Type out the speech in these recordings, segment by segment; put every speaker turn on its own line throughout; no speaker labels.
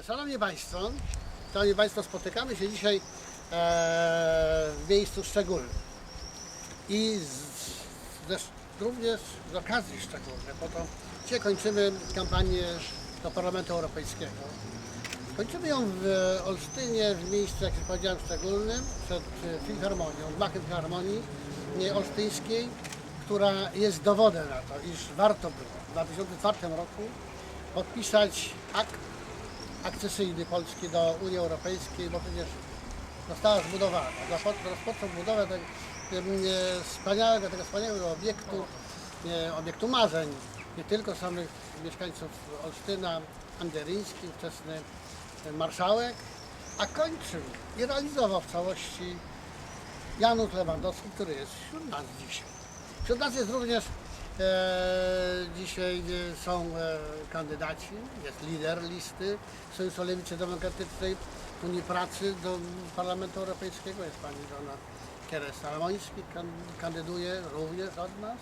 E, Szanowni Państwo, Szanowni Państwo, spotykamy się dzisiaj e, w miejscu szczególnym. I z, z, również z okazji szczególnej, bo to dzisiaj kończymy kampanię do Parlamentu Europejskiego. Kończymy ją w Olsztynie, w miejscu, jak już powiedziałem, szczególnym, przed Filharmonią, gmachem Filharmonii Olsztyńskiej, która jest dowodem na to, iż warto było w 2004 roku podpisać akt akcesyjny Polski do Unii Europejskiej, bo przecież została zbudowana. Zapo- Rozpoczął budowę tego wspaniałego, tego wspaniałego obiektu, obiektu marzeń, nie tylko samych mieszkańców Olsztyna, Anderyński, ówczesny marszałek, a kończył i realizował w całości Janusz Lewandowski, który jest wśród nas dzisiaj. Wśród nas jest również dzisiaj e, są e, kandydaci, jest lider listy Sojuszu Lewicy Demokratycznej Unii Pracy do Parlamentu Europejskiego, jest pani żona Keres-Salomoński, kan, kandyduje również od nas.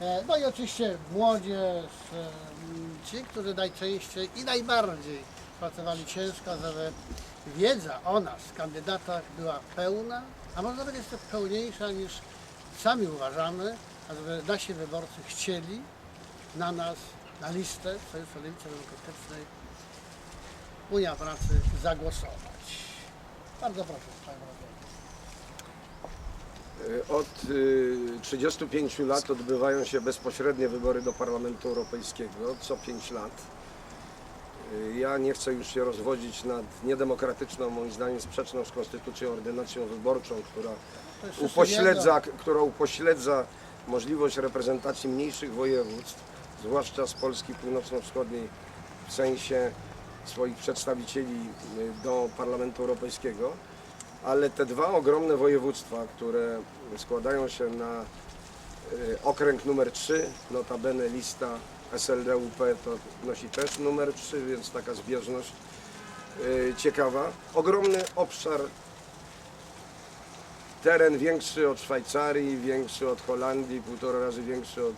E, no i oczywiście młodzież, e, ci, którzy najczęściej i najbardziej pracowali ciężko, żeby wiedza o nas, kandydatach była pełna, a może nawet jeszcze pełniejsza niż sami uważamy, a żeby nasi wyborcy chcieli na nas, na listę Sojuszu Lewicy Demokratycznej Unia Pracy zagłosować. Bardzo proszę, Panie.
Od y, 35 lat odbywają się bezpośrednie wybory do Parlamentu Europejskiego, co 5 lat. Y, Ja nie chcę już się rozwodzić nad niedemokratyczną, moim zdaniem sprzeczną z konstytucją ordynacją wyborczą, która upośledza, która upośledza możliwość reprezentacji mniejszych województw, zwłaszcza z Polski północno-wschodniej w sensie swoich przedstawicieli y, do Parlamentu Europejskiego, ale te dwa ogromne województwa, które składają się na y, okręg numer 3, notabene lista SLD-UP to nosi też numer 3, więc taka zbieżność y, ciekawa. Ogromny obszar teren większy od Szwajcarii, większy od Holandii, półtora razy większy od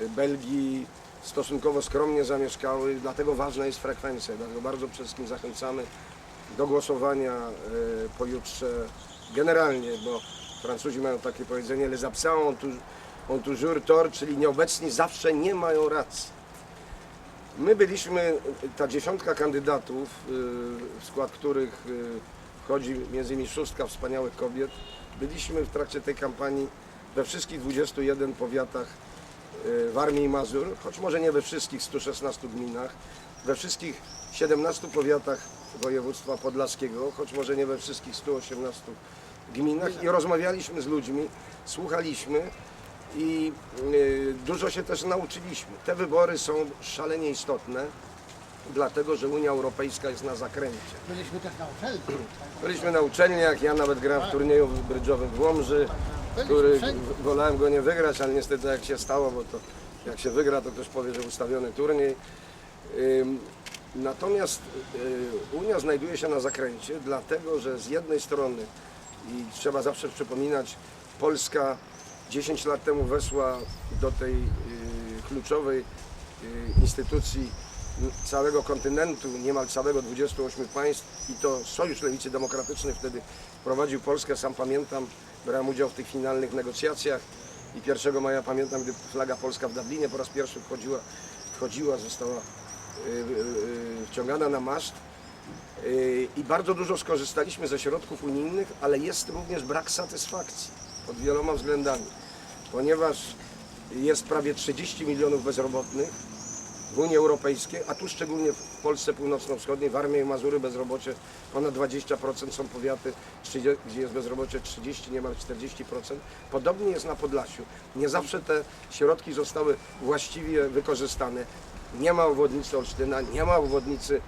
y, Belgii, stosunkowo skromnie zamieszkały, dlatego ważna jest frekwencja. Dlatego bardzo wszystkim zachęcamy do głosowania y, pojutrze generalnie, bo Francuzi mają takie powiedzenie les absents ont toujours tort, czyli nieobecni zawsze nie mają racji. My byliśmy, ta dziesiątka kandydatów, y, w skład których wchodzi między innymi szóstka wspaniałych kobiet, byliśmy w trakcie tej kampanii we wszystkich 21 powiatach y, w Armii i Mazur, choć może nie we wszystkich 116 gminach, we wszystkich 17 powiatach województwa podlaskiego, choć może nie we wszystkich 118 gminach. I rozmawialiśmy z ludźmi, słuchaliśmy i y, dużo się też nauczyliśmy. Te wybory są szalenie istotne, dlatego że Unia Europejska jest na zakręcie.
Byliśmy też na uczelni.
Byliśmy na uczelniach, ja nawet grałem w turnieju brydżowym w Łomży, który
wszędzie.
wolałem go nie wygrać, ale niestety jak się stało, bo to jak się wygra, to ktoś powie, że ustawiony turniej. Natomiast y, Unia znajduje się na zakręcie, dlatego że z jednej strony, i trzeba zawsze przypominać, Polska 10 lat temu weszła do tej y, kluczowej y, instytucji całego kontynentu, niemal całego 28 państw i to Sojusz Lewicy Demokratycznej wtedy wprowadził Polskę. Sam pamiętam, brałem udział w tych finalnych negocjacjach i 1 maja pamiętam, gdy flaga polska w Dublinie po raz pierwszy wchodziła, wchodziła została y, y, y, wciągana na maszt. I bardzo dużo skorzystaliśmy ze środków unijnych, ale jest również brak satysfakcji pod wieloma względami, ponieważ jest prawie 30 milionów bezrobotnych w Unii Europejskiej, a tu szczególnie w Polsce Północno-Wschodniej, w Armii i Mazury bezrobocie ponad 20% są powiaty, 30 gdzie jest bezrobocie 30, niemal 40%. Podobnie jest na Podlasiu. Nie zawsze te środki zostały właściwie wykorzystane. Nie ma obwodnicy Olsztyna, nie ma obwodnicy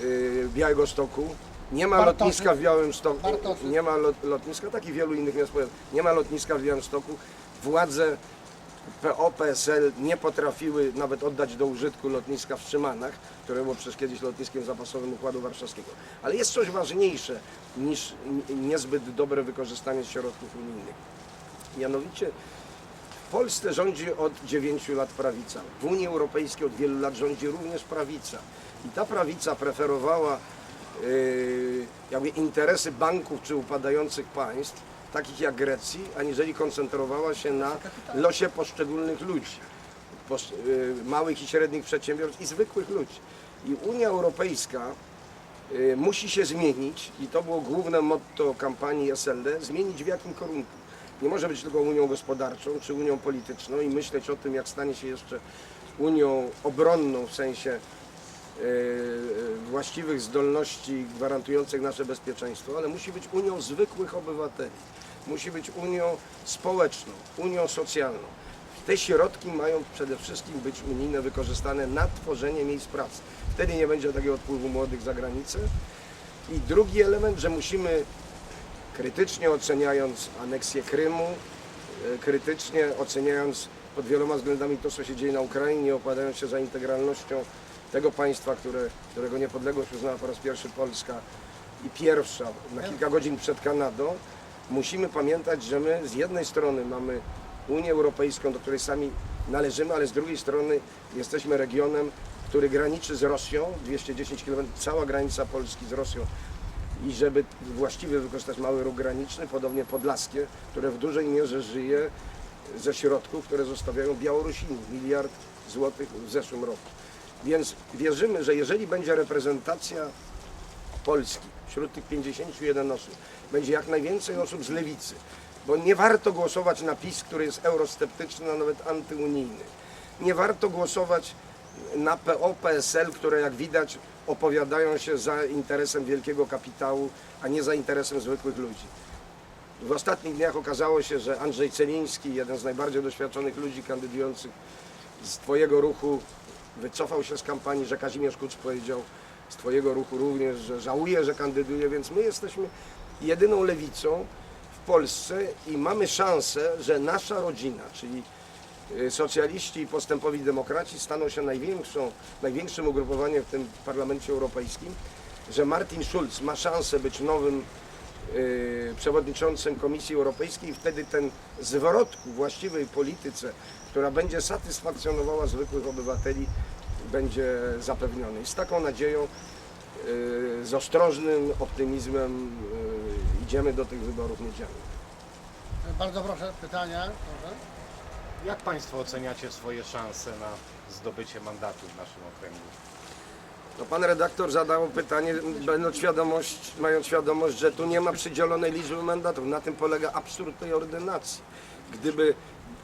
yy, Białego Stoku, nie ma
Bartoszyc.
lotniska w Białym Stoku, nie ma lot, lotniska, tak i wielu innych miast, nie ma lotniska w Białym Stoku. Władze PO, PSL nie potrafiły nawet oddać do użytku lotniska w Szymanach, które było przecież kiedyś lotniskiem zapasowym Układu Warszawskiego. Ale jest coś ważniejsze niż niezbyt dobre wykorzystanie środków unijnych. Mianowicie w Polsce rządzi od 9 lat prawica. W Unii Europejskiej od wielu lat rządzi również prawica. I ta prawica preferowała yy, jakby interesy banków czy upadających państw, takich jak Grecji, aniżeli koncentrowała się na losie poszczególnych ludzi, yy, małych i średnich przedsiębiorstw i zwykłych ludzi. I Unia Europejska y, musi się zmienić i to było główne motto kampanii SLD, zmienić w jakim kierunku. Nie może być tylko Unią Gospodarczą czy Unią Polityczną i myśleć o tym, jak stanie się jeszcze Unią obronną w sensie y, y, właściwych zdolności gwarantujących nasze bezpieczeństwo, ale musi być Unią zwykłych obywateli. Musi być Unią społeczną, Unią socjalną. Te środki mają przede wszystkim być unijne wykorzystane na tworzenie miejsc pracy. Wtedy nie będzie takiego odpływu młodych za granicę. I drugi element, że musimy krytycznie oceniając aneksję Krymu, e, krytycznie oceniając pod wieloma względami to, co się dzieje na Ukrainie, opadając się za integralnością tego państwa, które, którego niepodległość uznała po raz pierwszy Polska i pierwsza na kilka godzin przed Kanadą, musimy pamiętać, że my z jednej strony mamy Unię Europejską, do której sami należymy, ale z drugiej strony jesteśmy regionem, który graniczy z Rosją, 210 km, cała granica Polski z Rosją i żeby właściwie wykorzystać mały ruch graniczny, podobnie podlaskie, które w dużej mierze żyje ze środków, które zostawiają Białorusini, miliard złotych w zeszłym roku. Więc wierzymy, że jeżeli będzie reprezentacja Polski wśród tych 51 osób, będzie jak najwięcej osób z lewicy, bo nie warto głosować na PiS, który jest eurosceptyczny, a nawet antyunijny. Nie warto głosować na PO, PSL, które jak widać opowiadają się za interesem wielkiego kapitału, a nie za interesem zwykłych ludzi. W ostatnich dniach okazało się, że Andrzej Celiński, jeden z najbardziej doświadczonych ludzi kandydujących z Twojego ruchu, wycofał się z kampanii, że Kazimierz Kucz powiedział z Twojego ruchu również, że żałuje, że kandyduje, więc my jesteśmy jedyną lewicą w Polsce i mamy szansę, że nasza rodzina, czyli y, socjaliści i postępowi demokraci staną się największą, największym ugrupowaniem w tym parlamencie europejskim, że Martin Schulz ma szansę być nowym y, przewodniczącym Komisji Europejskiej i wtedy ten zwrot ku właściwej polityce, która będzie satysfakcjonowała zwykłych obywateli, będzie zapewniony. I z taką nadzieją, y, z ostrożnym optymizmem y, idziemy do tych wyborów niedzielnych.
Bardzo proszę, pytania. Proszę.
Jak Państwo oceniacie swoje szanse na zdobycie mandatu w naszym okręgu?
No, pan redaktor zadał pytanie, będąc świadomość, mając świadomość, że tu nie ma przydzielonej liczby mandatów. Na tym polega absurd tej ordynacji. Gdyby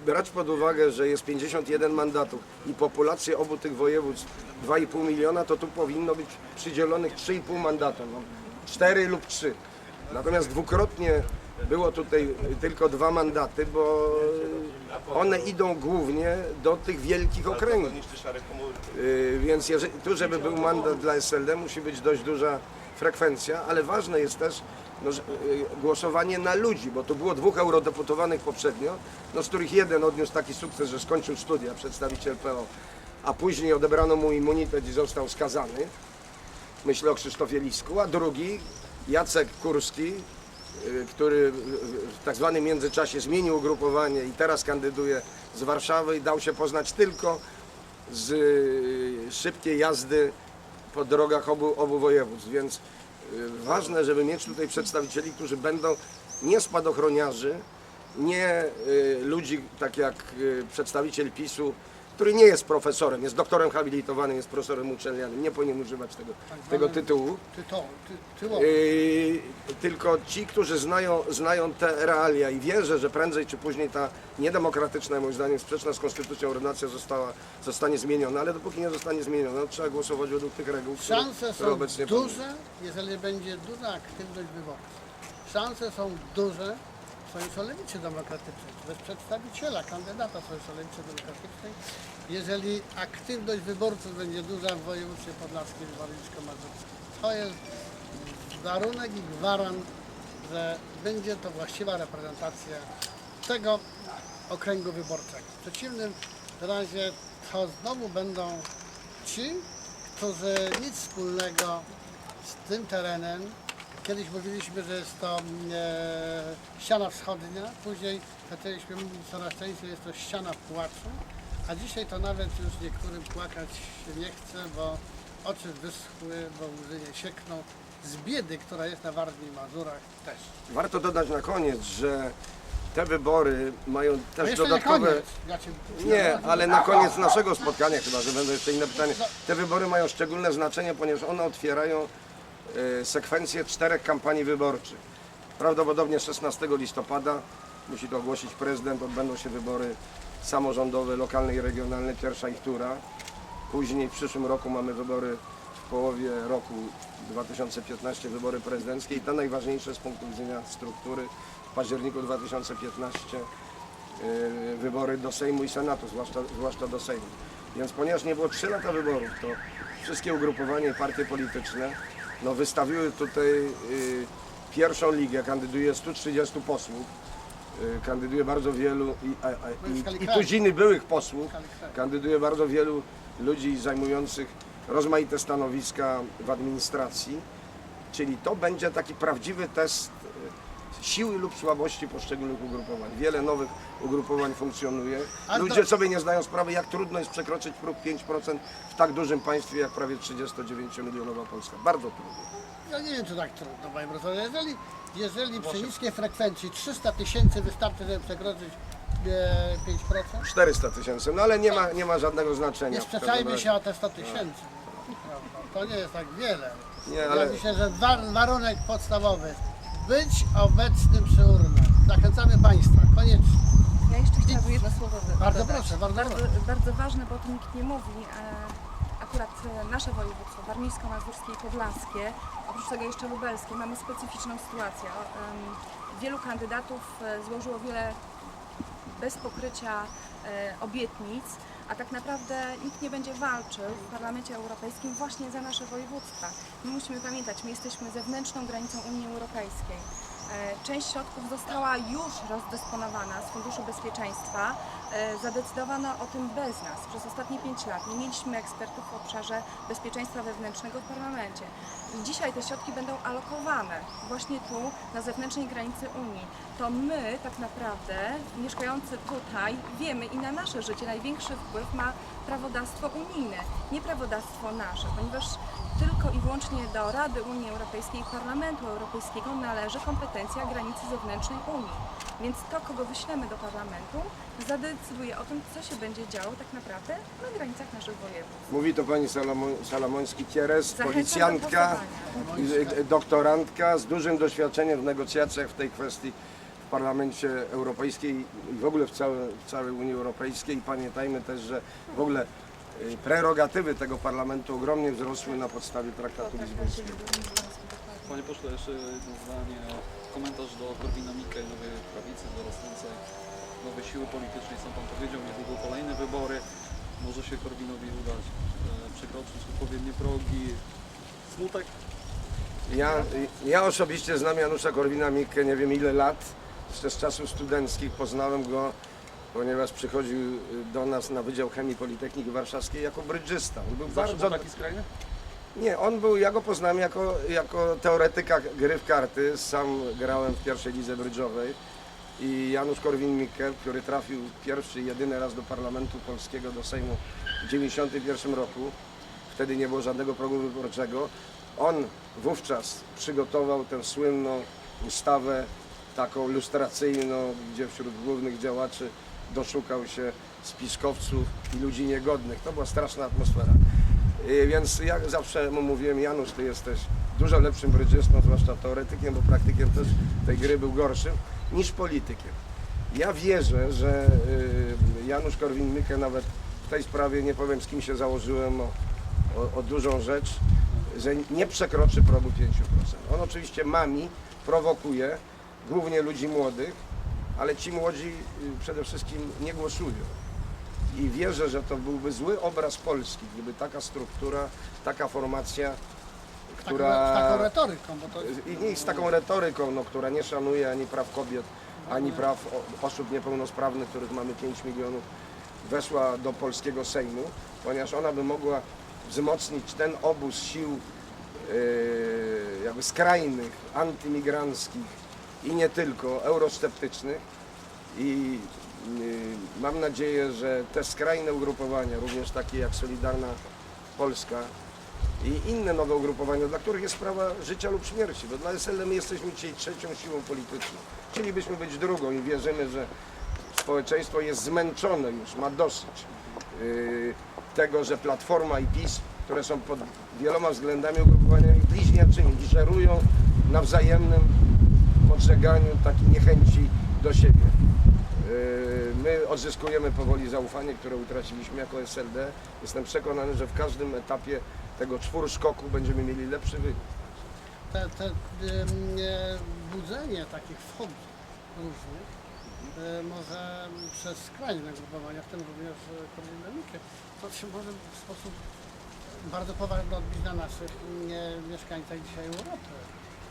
brać pod uwagę, że jest 51 mandatów i populacja obu tych województw 2,5 miliona, to tu powinno być przydzielonych 3,5 mandatu. No, 4 lub 3. Natomiast dwukrotnie było tutaj tylko dwa mandaty, bo one idą głównie do tych wielkich okręgów. Yy, Więc jeżeli, tu, żeby był mandat dla SLD, musi być dość duża frekwencja, ale ważne jest też no, że, yy, głosowanie na ludzi, bo tu było dwóch eurodeputowanych poprzednio, no, z których jeden odniósł taki sukces, że skończył studia, przedstawiciel PO, a później odebrano mu immunitet i został skazany. Myślę o Krzysztofie Lisku, a drugi, Jacek Kurski, y, który w- tak zwanym międzyczasie zmienił ugrupowanie i teraz kandyduje z Warszawy i dał się poznać tylko z y, szybkiej jazdy po drogach obu, obu województw, więc y, ważne, żeby mieć tutaj przedstawicieli, którzy będą nie spadochroniarzy, nie y, ludzi tak jak y, przedstawiciel PiSu, który nie jest profesorem, jest doktorem habilitowanym, jest profesorem uczelnianym, nie powinien używać tego, tego tytułu. Yy, tylko ci, którzy znają, znają te realia i wierzę, że prędzej czy później ta niedemokratyczna, moim zdaniem sprzeczna z konstytucją ordynacja została, zostanie zmieniona, ale dopóki nie zostanie zmieniona, trzeba głosować według tych reguł, które,
Szanse
które
są
obecnie panują.
duże, jeżeli będzie duża aktywność wyborców. Szanse są duże w Sojuszu Lewicy Demokratycznej, bez przedstawiciela, kandydata Sojuszu Lewicy Demokratycznej, jeżeli aktywność wyborców będzie duża w województwie podlaskim i warmińsko-mazurskim. To jest warunek i gwarant, że będzie to właściwa reprezentacja tego okręgu wyborczego. W przeciwnym razie to znowu będą ci, którzy nic wspólnego z tym terenem. Kiedyś mówiliśmy, że jest to e, ściana wschodnia, później zaczęliśmy mówić coraz częściej, jest to ściana płaczu, a dzisiaj to nawet już niektórym płakać się nie chce, bo oczy wyschły, bo łzy nie siekną. Z biedy, która jest na Warmii i Mazurach też.
Warto dodać na koniec, że te wybory mają też
jeszcze
dodatkowe...
koniec. Ja cię...
Nie, ale na koniec naszego spotkania, chyba że będą jeszcze inne pytania. Te wybory mają szczególne znaczenie, ponieważ one otwierają sekwencję czterech kampanii wyborczych. Prawdopodobnie 16 listopada musi to ogłosić prezydent, odbędą się wybory samorządowe, lokalne i regionalne, pierwsza ich tura. Później w przyszłym roku mamy wybory w połowie roku 2015 wybory prezydenckie i te najważniejsze z punktu widzenia struktury w październiku 2015 y, wybory do Sejmu i Senatu, zwłaszcza, zwłaszcza do Sejmu. Więc ponieważ nie było 3 lata wyborów, to wszystkie ugrupowania i partie polityczne no, wystawiły tutaj y, pierwszą ligę, kandyduje 130 posłów, y, kandyduje bardzo wielu i, a, a, i, i tuziny byłych posłów, kandyduje bardzo wielu ludzi zajmujących rozmaite stanowiska w administracji, czyli to będzie taki prawdziwy test siły lub słabości poszczególnych ugrupowań. Wiele nowych ugrupowań funkcjonuje.
A
Ludzie sobie nie zdają sprawy, jak trudno jest przekroczyć próg 5% w tak dużym państwie jak prawie 39-milionowa Polska. Bardzo trudno.
Ja nie wiem, czy tak trudno, panie profesorze. Jeżeli, jeżeli przy niskiej frekwencji 300 tysięcy wystarczy, żeby przekroczyć e, 5%,
400 tysięcy, no ale nie ma, nie ma żadnego znaczenia.
nie
w każdym
sprzeczajmy
razie.
się o te 100 tysięcy. Prawda, To nie jest tak wiele.
Nie, ale
Ja myślę, że wa- warunek podstawowy być obecnym przy urnach. Zachęcamy Państwa, koniecznie.
Ja jeszcze chciałabym jedno słowo wy-
Bardzo
dodać.
proszę, bardzo
bardzo,
proszę.
bardzo ważne, bo o tym nikt nie mówi. E, Akurat e, nasze województwo, warmińsko-mazurskie i podlaskie, oprócz tego jeszcze lubelskie, mamy specyficzną sytuację. Wielu kandydatów e, złożyło wiele bez pokrycia obietnic, a tak naprawdę nikt nie będzie walczył w Parlamencie Europejskim właśnie za nasze województwa. My musimy pamiętać, my jesteśmy zewnętrzną granicą Unii Europejskiej. E, Część środków została już rozdysponowana z Funduszu Bezpieczeństwa. E, Zadecydowano o tym bez nas. Przez ostatnie 5 lat nie mieliśmy ekspertów w obszarze bezpieczeństwa wewnętrznego w parlamencie. I dzisiaj te środki będą alokowane właśnie tu, na zewnętrznej granicy Unii. To my tak naprawdę, mieszkający tutaj, wiemy i na nasze życie największy wpływ ma prawodawstwo unijne, nie prawodawstwo nasze, ponieważ tylko i wyłącznie do Rady Unii Europejskiej i Parlamentu Europejskiego należy kompetencja granicy zewnętrznej Unii. Więc to, kogo wyślemy do parlamentu, zadecyduje o tym, co się będzie działo tak naprawdę na granicach naszych województw.
mówi to pani Salamo- Salamoński-Kieres,
Zachęcam do
policjantka,
głosowania.
y, doktorantka z dużym doświadczeniem w negocjacjach w tej kwestii w Parlamencie Europejskiej i w ogóle w całej, w całej Unii Europejskiej. Pamiętajmy też, że w ogóle y, prerogatywy tego Parlamentu ogromnie wzrosły na podstawie traktatu lizbońskiego.
Panie pośle, jeszcze jedno zdanie. Komentarz do Korwina Mikke, nowej prawicy dorastającej, nowej siły politycznej. Sam Pan powiedział, niedługo kolejne wybory. Może się Korwinowi udać e, przekroczyć odpowiednie progi. Smutek?
Ja, ja osobiście znam Janusza Korwina-Mikke nie wiem ile lat, jeszcze z czasów studenckich poznałem go, ponieważ przychodził do nas na Wydział Chemii Politechniki Warszawskiej jako brydżysta. On był
Zawsze
bardzo...
taki skrajny?
Nie, on był, ja go poznałem jako, jako teoretyka gry w karty, sam grałem w pierwszej lidze brydżowej i Janusz Korwin-Mikke, który trafił pierwszy jedyny raz do Parlamentu Polskiego, do Sejmu w 1991 roku, wtedy nie było żadnego progu wyborczego, on wówczas przygotował tę słynną ustawę taką lustracyjną, gdzie wśród głównych działaczy doszukał się spiskowców i ludzi niegodnych. To była straszna atmosfera. Y, Więc ja zawsze mu mówiłem, Janusz, ty jesteś dużo lepszym brydżystą, zwłaszcza teoretykiem, bo praktykiem też tej gry był gorszym, niż politykiem. Ja wierzę, że y, Janusz Korwin-Mikke nawet w tej sprawie, nie powiem z kim się założyłem o, o, o dużą rzecz, że nie przekroczy progu 5%. On oczywiście mami, prowokuje, głównie ludzi młodych, ale ci młodzi y, przede wszystkim nie głosują. I wierzę, że to byłby zły obraz Polski, gdyby taka struktura, taka formacja, która...
taką retoryką, bo to
I nie z taką retoryką, no, która nie szanuje ani praw kobiet, ani praw o- osób niepełnosprawnych, których mamy 5 milionów, weszła do polskiego Sejmu, ponieważ ona by mogła wzmocnić ten obóz sił yy, jakby skrajnych, antymigranckich i nie tylko, eurosceptycznych. I mam nadzieję, że te skrajne ugrupowania, również takie jak Solidarna Polska, i inne nowe ugrupowania, dla których jest sprawa życia lub śmierci. Bo dla SLD my jesteśmy dzisiaj trzecią siłą polityczną. Chcielibyśmy być drugą i wierzymy, że społeczeństwo jest zmęczone już, ma dosyć yy, tego, że Platforma i PiS, które są pod wieloma względami ugrupowaniami bliźniaczymi, żerują na wzajemnym podżeganiu takiej niechęci do siebie. My odzyskujemy powoli zaufanie, które utraciliśmy jako SLD. Jestem przekonany, że w każdym etapie tego czwórszkoku będziemy mieli lepszy wynik.
te, te e, budzenie takich fobii różnych e, może przez skrajne grupowania, w tym również koordynamikę, to się może w sposób bardzo poważny odbić na naszych mm, mieszkańcach dzisiaj Europy,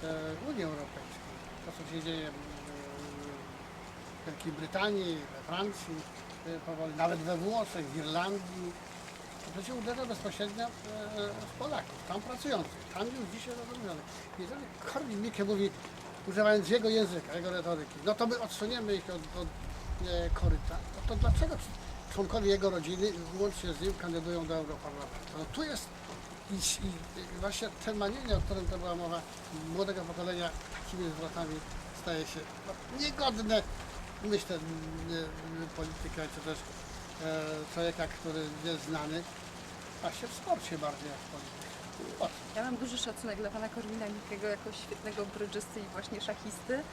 e, Unii Europejskiej. To, co się dzieje Wielkiej Brytanii, we Francji, e, powoli, nawet we Włoszech, w Irlandii, to się uderza bezpośrednio e, w Polaków, tam pracujących, tam już dzisiaj rozumianych. Jeżeli Korwin Mikke mówi, używając jego języka, jego retoryki, no to my odsuniemy ich od, od e, koryta, no to dlaczego członkowie jego rodziny, łącznie z nim, kandydują do Europarlamentu? No tu jest i, i, właśnie te manienie, o którym to była mowa, młodego pokolenia takimi zwrotami staje się no, niegodne, myślę, m, m, polityka, czy też e, człowieka, który jest znany, właśnie w sporcie bardziej jak w polityce.
Ja mam duży szacunek dla pana Korwina Mikkego jako świetnego brydżysty i właśnie szachisty,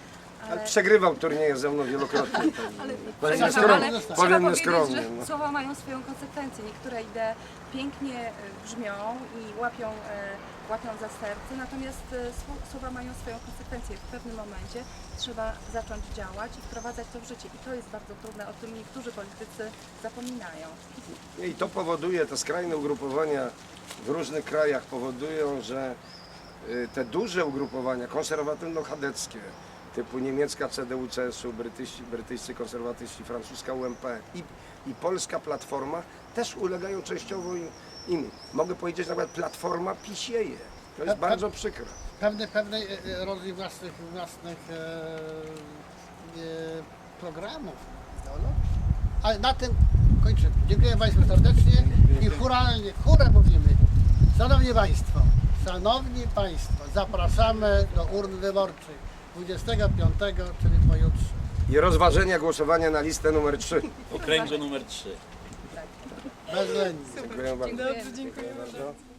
Ale przegrywał turnieje ze mną wielokrotnie.
ale,
Powiem
trzeba
Powiem
powiedzieć,
nieskromnie,
że
no.
słowa mają swoją konsekwencję. Niektóre idee pięknie e, brzmią i łapią, e, łapią za serce, natomiast e, sło- słowa mają swoją konsekwencję. W pewnym momencie trzeba zacząć działać i wprowadzać to w życie. I to jest bardzo trudne, o tym niektórzy politycy zapominają.
I to powoduje, te skrajne ugrupowania w różnych krajach powodują, że y, te duże ugrupowania konserwatywno-chadeckie, typu niemiecka CDU-CSU, brytyjscy, brytyjscy konserwatyści, francuska UMP i, i polska Platforma też ulegają częściowo im, im. Mogę powiedzieć nawet Platforma pisieje. To jest
Tak,
bardzo przykre.
pewnej, pewnej e, e, roli własnych, własnych e, e, programów, ideologii. Ale na tym kończymy. Dziękuję Państwu serdecznie i churalnie, chórę mówimy. Szanowni Państwo, Szanowni Państwo, zapraszamy do urn wyborczych 25, czyli pojutrze.
I rozważenia głosowania na listę numer 3.
Okręgu numer 3.
Bezwzględnie.
Dziękuję bardzo.
Dziękuję.
Dziękuję bardzo.